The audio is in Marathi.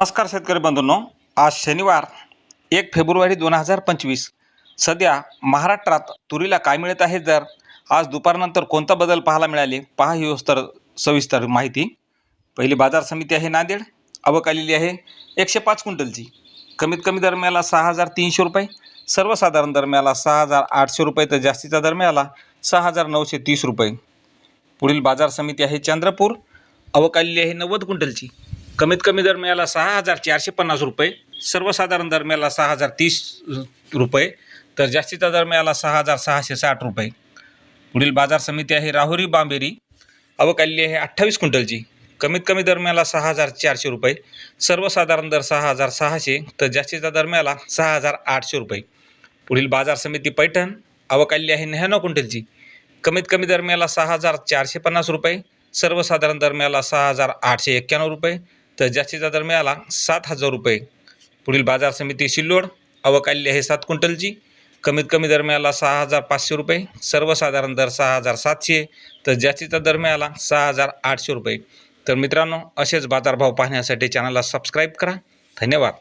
नमस्कार शेतकरी बंधूंनो. आज शनिवार एक फेब्रुवारी दोन हजार पंचवीस. सध्या महाराष्ट्रात तुरीला काय मिळत आहे? जर आज दुपारनंतर कोणता बदल पाहायला मिळाले? पहा ही तर सविस्तर माहिती. पहिली बाजार समिती आहे नांदेड. आवक आलेली आहे एकशे पाच क्विंटलची. कमीत कमी दर मिळाला सहा हजार तीनशे रुपये. सर्वसाधारण दर मिळाला सहा हजार आठशे रुपये तर जास्तीचा दर मिळाला सहा हजार नऊशे तीस रुपये. पुढील बाजार समिती आहे चंद्रपूर. आवक आलेली आहे नव्वद क्विंटलची. कमीत कमी दर मिळाला सहा हजार चारशे पन्नास रुपये सर्वसाधारण दर मिळाला सहा हजार तीस रुपये तर जास्तीचा दर मिळाला सहा हजार सहाशे साठ रुपये. पुढील बाजार समिती आहे राहुरी बांबेरी. आवक आलेली आहे अठ्ठावीस क्विंटलची. कमीत कमी दर मिळाला सहा हजार चारशे रुपये सर्वसाधारण दर सहा हजार सहाशे तर जास्तीचा दर मिळाला सहा हजार आठशे रुपये. पुढील बाजार समिती पैठण आवक आलेली आहे न्याण्णव क्विंटलची. कमीत कमी दर मिळाला सहा हजार चारशे पन्नास रुपये सर्वसाधारण दर मिळाला सहा हजार आठशे एक्क्याण्णव रुपये तर जास्तीचा दर मिळाला सात हजार रुपये. पुढील बाजार समिती सिल्लोड आवक आलेली आहे सात क्विंटलची. कमीत कमी दर मिळाला सहा हजार पाचशे रुपये. सर्वसाधारण दर सहा हजार सातशे. तर जास्तीचा दर मिळाला सहा हजार आठशे रुपये. तर मित्रांनो असेच बाजारभाव पाहण्यासाठी चॅनलला सबस्क्राईब करा. धन्यवाद.